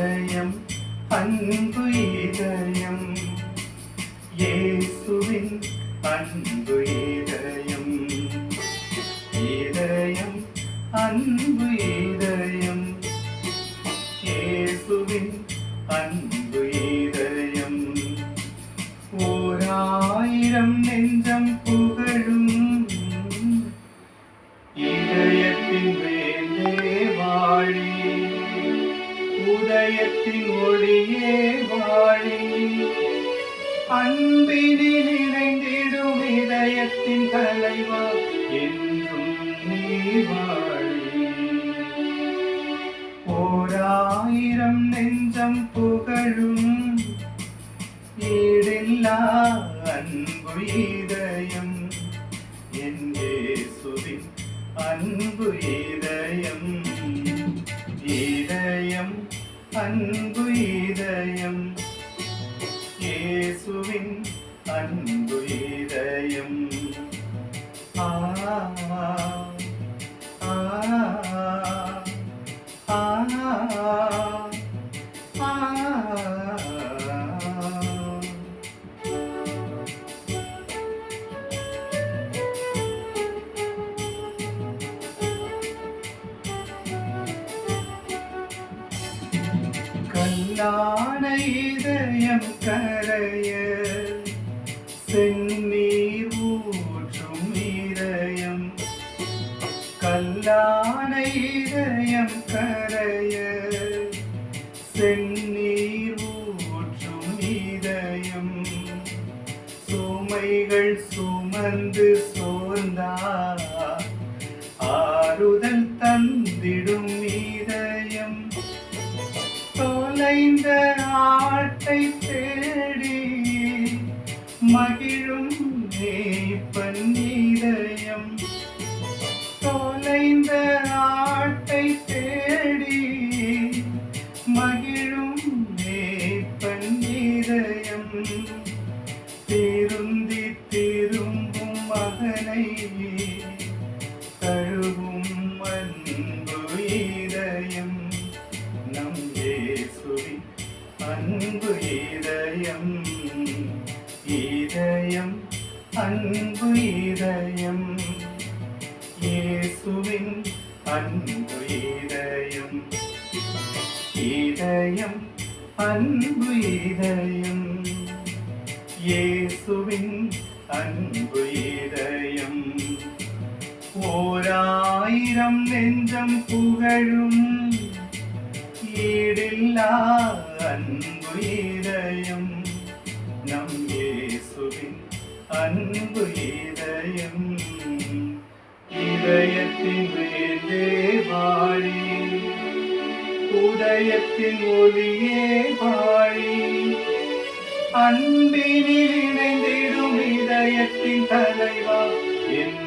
ഹൃദയം അൻപു ഹൃദയം. യേസുവിൻ അൻപു ഹൃദയം. ഹൃദയം അൻപു ഹൃദയം. യേസുവിൻ உதயத்தின் ஒளியே வாழி. அன்பினில் இணைந்திடும் இதயத்தின் தலைவா என்றும் நீ வாழி. ஓராயிரம் நெஞ்சம் புகழும் ஈடில்லா அன்பு இதயம். என் சுதி அன்பு இதயம். அன்பு இதயம் இயேசுவின் அன்பு கல்லான இதயம் கரைய செந்நீர் ஊற்றும் இதயம். கல்லான இதயம் கரைய செந்நீர் ஊற்றும் இதயம். சுமைகள் சுமந்து சோர்ந்தார் ஆறுதல் தந்திடும் மகிழும் மேய்ப்பன் தொலைந்த ஆட்டை தேடி மகிழும் மேய்ப்பன் திருந்தி திரும்பும் மகனை தழுவும் அன்பு இதயம். நம் இயேசுவின் அன்பு இதயம். இதயம் அன்பு இதயம் இயேசுவின் அன்பு இதயம் இதயம் அன்பு இதயம் இயேசுவின் அன்பு இதயம் ஓராயிரம் நெஞ்சம் புகழும் ஈடில்லா அன்பு இதயம் நம் இயேசுவின் அன்பு இதயம் இதயத்தின் வேந்தே வாழி உதயத்தின் ஒளியே வாழி. அன்பினில் இணைந்திடும் இதயத்தின் தலைவா என்